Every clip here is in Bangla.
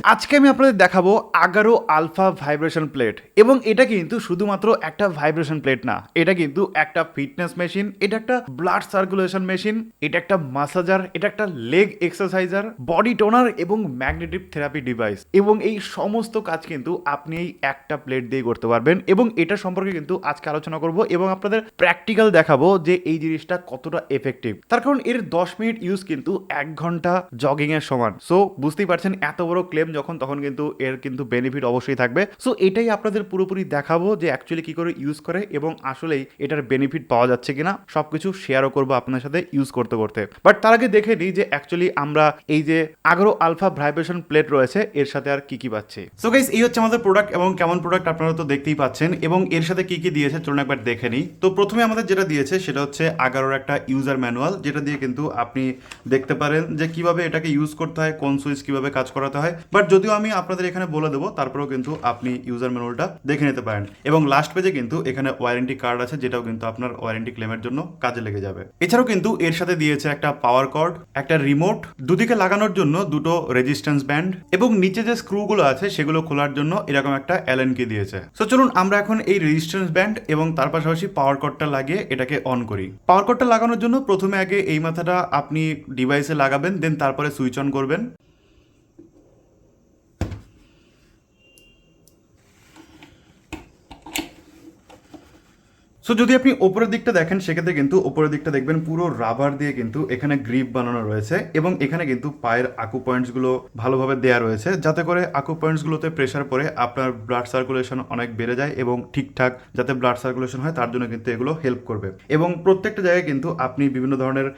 আজকে আমি আপনাদের দেখাবো আগারো আলফা ভাইব্রেশন প্লেট। এবং এটা কিন্তু শুধুমাত্র একটা ভাইব্রেশন প্লেট না, এটা কিন্তু একটা ফিটনেস মেশিন, এটা একটা ব্লাড সার্কুলেশন মেশিন, এটা একটা মাসাজার, এটা একটা লেগ এক্সারসাইজার, বডি টোনার এবং ম্যাগনেটিক থেরাপি ডিভাইস। এবং এই সমস্ত কাজ কিন্তু আপনি এই একটা প্লেট দিয়ে করতে পারবেন। এবং এটা সম্পর্কে কিন্তু আজকে আলোচনা করব এবং আপনাদের প্র্যাকটিক্যাল দেখাবো যে এই জিনিসটা কতটা এফেক্টিভ তার কারণ এর দশ মিনিট ইউজ কিন্তু এক ঘণ্টা জগিং এর সমান। সো বুঝতেই পারছেন, এত বড় ক্লেম যখন, তখন কিন্তু এর কিন্তু বেনিফিট অবশ্যই থাকবে। সো এটাই আপনাদের পুরোপুরি দেখাবো যে অ্যাকচুয়ালি কি করে ইউজ করে এবং আসলেই এটার বেনিফিট পাওয়া যাচ্ছে কিনা, সবকিছু শেয়ারও করব আপনার সাথে ইউজ করতে করতে। বাট তার আগে দেখে নিই যে অ্যাকচুয়ালি আমরা এই যে আগারো আলফা ভাইব্রেশন প্লেট রয়েছে, এর সাথে আর কি কি পাচ্ছি? সো গাইস এই হচ্ছে আমাদের প্রোডাক্ট এবং কেমন প্রোডাক্ট আপনারা তো দেখতেই পাচ্ছেন এবং এর সাথে কি কি দিয়েছে চলুন একবার দেখে নিই। তো প্রথমে আমাদের যেটা দিয়েছে, সেটা হচ্ছে আগারোর একটা ইউজার ম্যানুয়াল যেটা দিয়ে কিন্তু আপনি দেখতে পারেন যে কীভাবে এটাকে ইউজ করতে হয়, কোন সুইচ কীভাবে কাজ করাতে হয়। বাট যদিও আমি আপনাদের এখানে বলে দেবো, তারপরেও কিন্তু আপনি ইউজার ম্যানুয়ালটা দেখে নিতে পারেন। এবং লাস্ট পেজে কিন্তু এখানে ওয়ারেন্টি কার্ড আছে, যেটাও কিন্তু আপনার ওয়ারেন্টি ক্লেমের জন্য কাজে লেগে যাবে। এছাড়াও কিন্তু এর সাথে দিয়েছে একটা পাওয়ার কর্ড একটা রিমোট দুদিকে লাগানোর জন্য দুটো রেজিস্ট্যান্স ব্যান্ড এবং নিচে যে স্ক্রুগুলো আছে, সেগুলো খোলার জন্য এরকম একটা অ্যালেন কি দিয়েছে। সো চলুন আমরা এখন এই রেজিস্ট্যান্স ব্যান্ড এবং তার পাশাপাশি পাওয়ার কর্ডটা লাগিয়ে এটাকে অন করি। পাওয়ার কর্ডটা লাগানোর জন্য প্রথমে আগে এই মাথাটা আপনি ডিভাইসে লাগাবেন দেন তারপরে সুইচ অন করবেন। সো যদি আপনি ওপরের দিকটা দেখেন, সেক্ষেত্রে কিন্তু ওপরের দিকটা দেখবেন পুরো রাবার দিয়ে কিন্তু এখানে গ্রিপ বানানো রয়েছে এবং এখানে কিন্তু পায়ের আকু পয়েন্টসগুলো ভালোভাবে দেয়া রয়েছে। যাতে করে আকু পয়েন্টসগুলোতে প্রেশার পরে আপনার ব্লাড সার্কুলেশন অনেক বেড়ে যায় এবং ঠিকঠাক যাতে ব্লাড সার্কুলেশন হয়, তার জন্য কিন্তু এগুলো হেল্প করবে। এবং প্রত্যেকটা জায়গায় কিন্তু আপনি বিভিন্ন ধরনের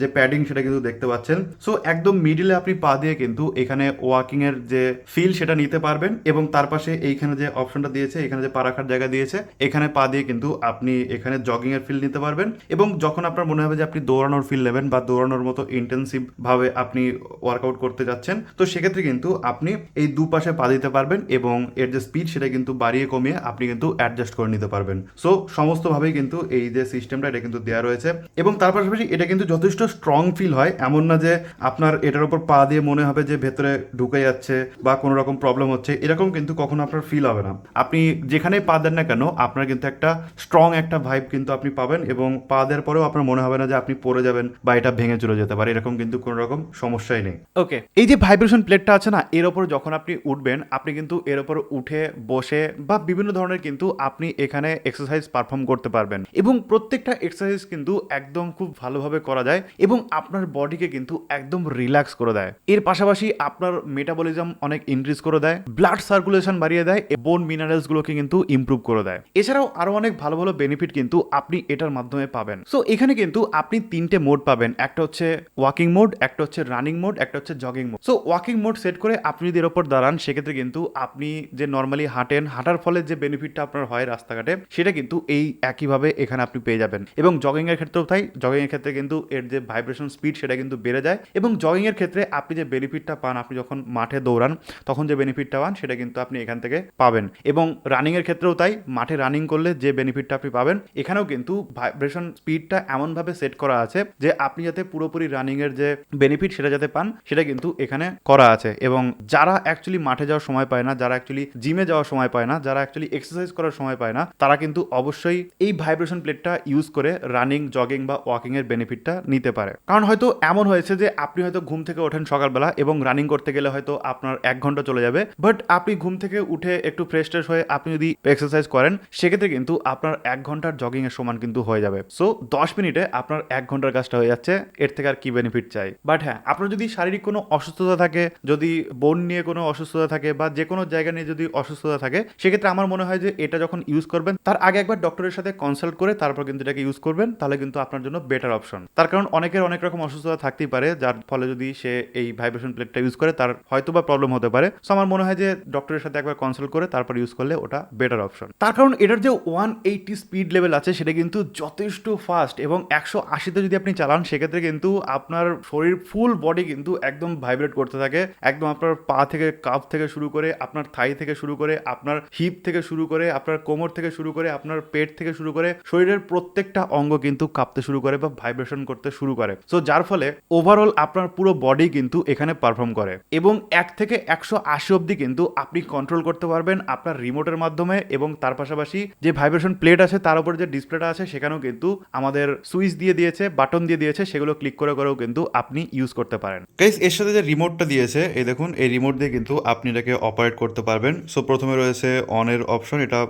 যে প্যাডিং সেটা কিন্তু দেখতে পাচ্ছেন। সো একদম মিডিলে আপনি পা দিয়ে কিন্তু এখানে ওয়াকিং এর যে ফিল সেটা নিতে পারবেন এবং তার পাশে এইখানে যে অপশনটা দিয়েছে, এখানে যে পা রাখার জায়গা দিয়েছে, এখানে পা দিয়ে কিন্তু আপনি এখানে জগিং এর ফিল নিতে পারবেন এবং যখন আপনার মনে হবে যে আপনি দৌড়ানোর ফিল নেবেন বা দৌড়ানোর মতো ইন্টেন্সিভ ভাবে আপনি ওয়ার্কআউট করতে যাচ্ছেন, তো সেক্ষেত্রে কিন্তু আপনি এই দুপাশে পা দিতে পারবেন এবং এর যে স্পিড সেটা কিন্তু বাড়িয়ে কমিয়ে আপনি কিন্তু অ্যাডজাস্ট করে নিতে পারবেন। সো সমস্তভাবেই কিন্তু এই যে সিস্টেমটা এটা কিন্তু দেওয়া রয়েছে এবং তার পাশাপাশি এটা কিন্তু যথেষ্ট স্ট্রং ফিল হয়। এমন না যে আপনার এটার উপর পা দিয়ে মনে হবে যে ভেতরে ঢুকে যাচ্ছে বা কোনো রকম প্রবলেম হচ্ছে, এরকম কিন্তু কখনো আপনার ফিল হবে না। আপনি যেখানেই পা দেন না কেন, আপনার কিন্তু একটা স্ট্রং একটা ভাইব কিন্তু আপনি পাবেন এবং পা দেওয়ার পরেও আপনার মনে হবে না যে আপনি পড়ে যাবেন বা এটা ভেঙে চলে যেতে পারে, এরকম কিন্তু কোনো রকম সমস্যাই নেই। ওকে এই যে ভাইব্রেশন প্লেটটা আছে না, এর ওপর যখন আপনি উঠবেন, আপনি কিন্তু এর ওপর উঠে বসে বা বিভিন্ন ধরনের কিন্তু আপনি এখানে এক্সারসাইজ পারফর্ম করতে পারবেন। এবং প্রত্যেকটা এক্সারসাইজ কিন্তু একদম খুব ভালোভাবে করা যায় এবং আপনার বডিকে কিন্তু একদম রিল্যাক্স করে দেয়। এর পাশাপাশি আপনার মেটাবলিজম অনেক ইনক্রিজ করে দেয় ব্লাড সার্কুলেশন বাড়িয়ে দেয় বোন মিনারেলস গুলোকে কিন্তু ইমপ্রুভ করে দেয়। এছাড়াও আরও অনেক ভালো ভালো বেনিফিট কিন্তু আপনি এটার মাধ্যমে পাবেন। সো এখানে কিন্তু আপনি তিনটে মোড পাবেন। একটা হচ্ছে ওয়াকিং মোড একটা হচ্ছে রানিং মোড একটা হচ্ছে jogging mode so walking mode set করে আপনি যদি এর ওপর দাঁড়ান, সেক্ষেত্রে কিন্তু আপনি যে নর্মালি হাঁটেন, হাঁটার ফলে যে বেনিফিটটা আপনার হয় রাস্তাঘাটে, সেটা কিন্তু এই একইভাবে এখানে আপনি পেয়ে যাবেন। এবং জগিং এর ক্ষেত্রেও তাই। জগিং এর ক্ষেত্রে কিন্তু এর যে ভাইব্রেশন স্পিড সেটা কিন্তু বেড়ে যায়। এবং জগিং এর ক্ষেত্রে আপনি যে বেনিফিটটা পান, আপনি যখন মাঠে দৌড়ান, তখন যে বেনিফিটটা পান, সেটা কিন্তু আপনি এখান থেকে পাবেন। এবং রানিং এর ক্ষেত্রেও তাই। মাঠে রানিং করলে যে বেনিফিটটা আপনি পাবেন। এখানেও কিন্তু ভাইব্রেশন স্পিডটা এমনভাবে সেট করা আছে যে আপনি যাতে পুরোপুরি রানিং এর যে বেনিফিট সেটা যাতে পান, সেটা কিন্তু এখানে করা আছে। এবং যারা অ্যাকচুয়ালি মাঠে যাওয়ার সময় পায় না, যারা অ্যাকচুয়ালি জিমে যাওয়ার সময় পায় না, যারা অ্যাকচুয়ালি এক্সারসাইজ করার সময় পায় না, তারা কিন্তু অবশ্যই এই ভাইব্রেশন প্লেটটা ইউজ করে রানিং জগিং বা ওয়াকিং এর বেনিফিটটা নিতে পারে। কারণ হয়তো এমন হয়েছে যে আপনি হয়তো ঘুম থেকে ওঠেন সকালবেলা এবং রানিং করতে গেলে হয়তো আপনার এক ঘণ্টা চলে যাবে বাট আপনি ঘুম থেকে উঠে একটু ফ্রেশ ট্রেশ হয়ে আপনি যদি এক্সারসাইজ করেন, সেক্ষেত্রে কিন্তু আপনার এক ঘণ্টার জগিং এর সমান কিন্তু হয়ে যাবে। সো দশ মিনিটে আপনার এক ঘণ্টার কাজটা হয়ে যাচ্ছে, এর থেকে আর কি বেনিফিট চাই? বাট হ্যাঁ আপনার যদি শারীরিক কোনো অসুস্থতা থাকে, যদি বোন নিয়ে কোনো অসুস্থতা থাকে বা যে কোনো জায়গা নিয়ে যদি অসুস্থতা থাকে, সেক্ষেত্রে আমার মনে হয় যে এটা যখন ইউজ করবেন, তার আগে একবার ডক্টরের সাথে কনসাল্ট করে তারপর কিন্তু এটাকে ইউজ করবেন, তাহলে কিন্তু আপনার জন্য বেটার অপশন তার কারণ অনেকের অনেক রকম অসুস্থতা থাকতেই পারে, যার ফলে যদি সে এই ভাইব্রেশন প্লেটটা ইউজ করে, তার হয়তো বা প্রবলেম হতে পারে। সো আমার মনে হয় যে ডক্টরের সাথে একবার কনসাল্ট করে তারপর ইউজ করলে ওটা বেটার অপশন তার কারণ এটার যে ওয়ান এইটি স্পিড লেভেল আছে, সেটা কিন্তু যথেষ্ট ফাস্ট এবং একশো আশিতে যদি আপনি চালান, সেক্ষেত্রে কিন্তু আপনার শরীর ফুল বডি কিন্তু একদম ভাইব্রেট করতে থাকে। একদম আপনার পা থেকে কাপ থেকে শুরু করে, আপনার থাই থেকে শুরু করে, আপনার হিপ থেকে শুরু করে, আপনার কোমর থেকে শুরু করে, আপনার পেট থেকে শুরু করে, শরীরের প্রত্যেকটা অঙ্গ কিন্তু কাঁপতে শুরু করে বা ভাইব্রেশন করতে শুরু করে। সো যার ফলে ওভারঅল আপনার পুরো বডি কিন্তু এখানে পারফর্ম করে এবং এক থেকে একশো আশি অব্দি কিন্তু আপনি কন্ট্রোল করতে পারবেন আপনার রিমোটের মাধ্যমে এবং তার পাশাপাশি যে ভাইব্রেশন প্লেট আছে, তার উপর যে ডিসপ্লেটা আছে, সেখানেও কিন্তু আমাদের সুইচ দিয়ে দিয়েছে বাটন দিয়ে দিয়েছে, সেগুলো ক্লিক করে করেও কিন্তু আপনি ইউজ করতে পারেন। গাইস এর সাথে যে রিমোটটা দিয়েছে, এই দেখুন, এই রিমোট দিয়ে কিন্তু আপনি এটাকে অপারেট করতে পারবেন। সো প্রথমে রয়েছে অনের অপশন এটা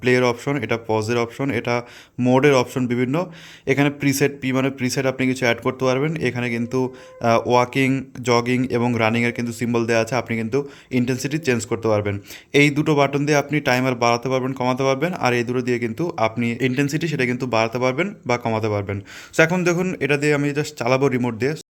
প্লেয়ের অপশন এটা পজের অপশন এটা মোডের অপশন বিভিন্ন। এখানে প্রিসেট পি মানে প্রিসেট আপনি কিছু অ্যাড করতে পারবেন। এখানে কিন্তু ওয়াকিং জগিং এবং রানিংয়ের কিন্তু সিম্বল দেওয়া আছে, আপনি কিন্তু ইন্টেন্সিটি চেঞ্জ করতে পারবেন। এই দুটো বাটন দিয়ে আপনি টাইমার বাড়াতে পারবেন, কমাতে পারবেন, আর এই দুটো দিয়ে কিন্তু আপনি ইন্টেন্সিটি সেটা কিন্তু বাড়াতে পারবেন বা কমাতে পারবেন। সো এখন দেখুন, এটা দিয়ে আমি জাস্ট চালাবো রিমোট দিয়ে।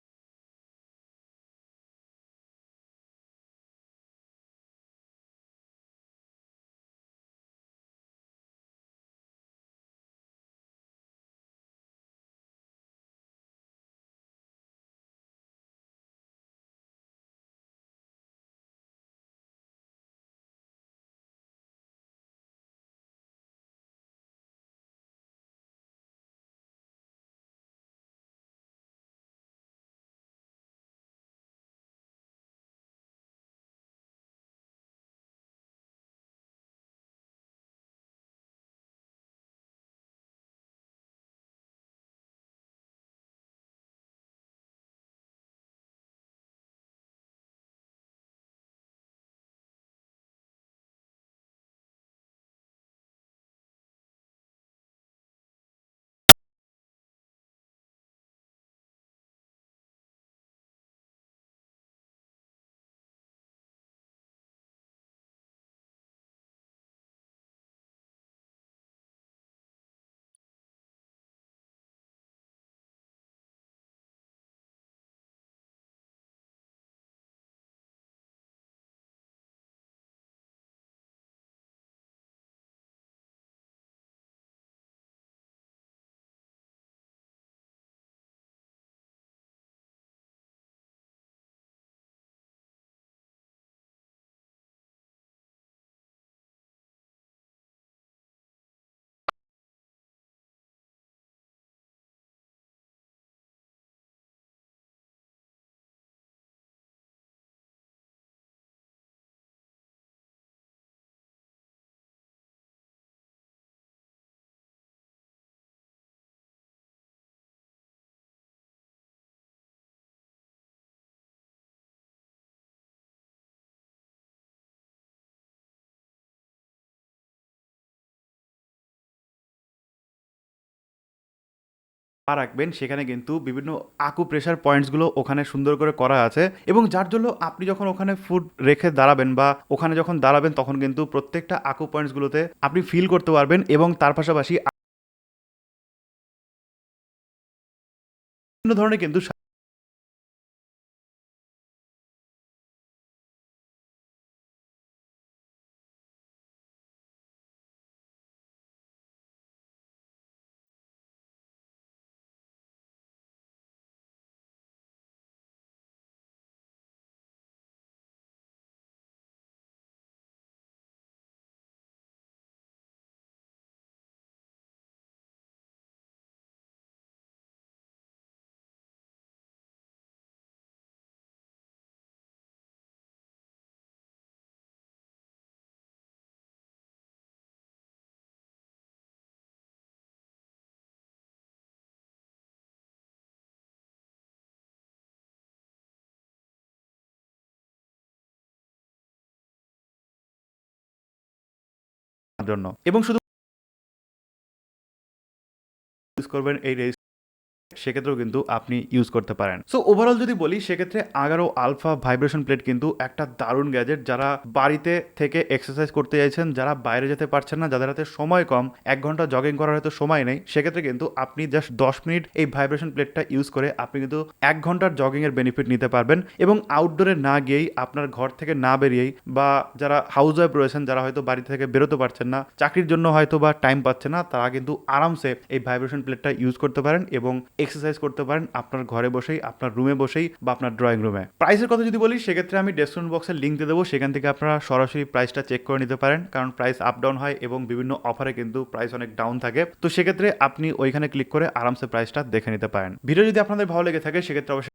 পা রাখবেন, সেখানে কিন্তু বিভিন্ন আকু প্রেশার পয়েন্টসগুলো ওখানে সুন্দর করে করা আছে এবং যার জন্য আপনি যখন ওখানে ফুড রেখে দাঁড়াবেন বা ওখানে যখন দাঁড়াবেন, তখন কিন্তু প্রত্যেকটা আকু পয়েন্টসগুলোতে আপনি ফিল করতে পারবেন এবং তার পাশাপাশি বিভিন্ন ধরনের কিন্তু জন্য। এবং শুধু করবেন এই সেক্ষেত্রেও কিন্তু আপনি ইউজ করতে পারেন। সো ওভারঅল যদি বলি, সেক্ষেত্রে আগারো আলফা ভাইব্রেশন প্লেট কিন্তু একটা দারুণ গ্যাজেট যারা বাড়িতে থেকে এক্সারসাইজ করতে চাইছেন, যারা বাইরে যেতে পারছেন না, যাদের হাতে সময় কম, এক ঘণ্টা জগিং করার হয়তো সময় নেই, সেক্ষেত্রে কিন্তু আপনি জাস্ট দশ মিনিট এই ভাইব্রেশন প্লেটটা ইউজ করে আপনি কিন্তু এক ঘণ্টার জগিং এর বেনিফিট নিতে পারবেন এবং আউটডোরে না গিয়েই আপনার ঘর থেকে না বেরিয়েই বা যারা হাউস ওয়াইফ রয়েছেন, যারা হয়তো বাড়ি থেকে বেরোতে পারছেন না, চাকরির জন্য হয়তো বা টাইম পাচ্ছে না, তারা কিন্তু আরামসে এই ভাইব্রেশন প্লেটটা ইউজ করতে পারেন এবং এক্সারসাইজ করতে পারেন আপনার ঘরে বসেই, আপনার রুমে বসেই বা আপনার ড্রয়িং রুমে প্রাইসের কথা যদি বলি, সেক্ষেত্রে আমি ডেসক্রিপশন বক্সের লিঙ্ক দিয়ে দেবো। সেখান থেকে আপনারা সরাসরি প্রাইসটা চেক করে নিতে পারেন। কারণ প্রাইস আপ ডাউন হয় এবং বিভিন্ন অফারে কিন্তু প্রাইস অনেক ডাউন থাকে। তো সেক্ষেত্রে আপনি ওইখানে ক্লিক করে আরামসে প্রাইসটা দেখে নিতে পারেন। ভিডিও যদি আপনাদের ভালো লেগে থাকে, সেক্ষেত্রে অবশ্যই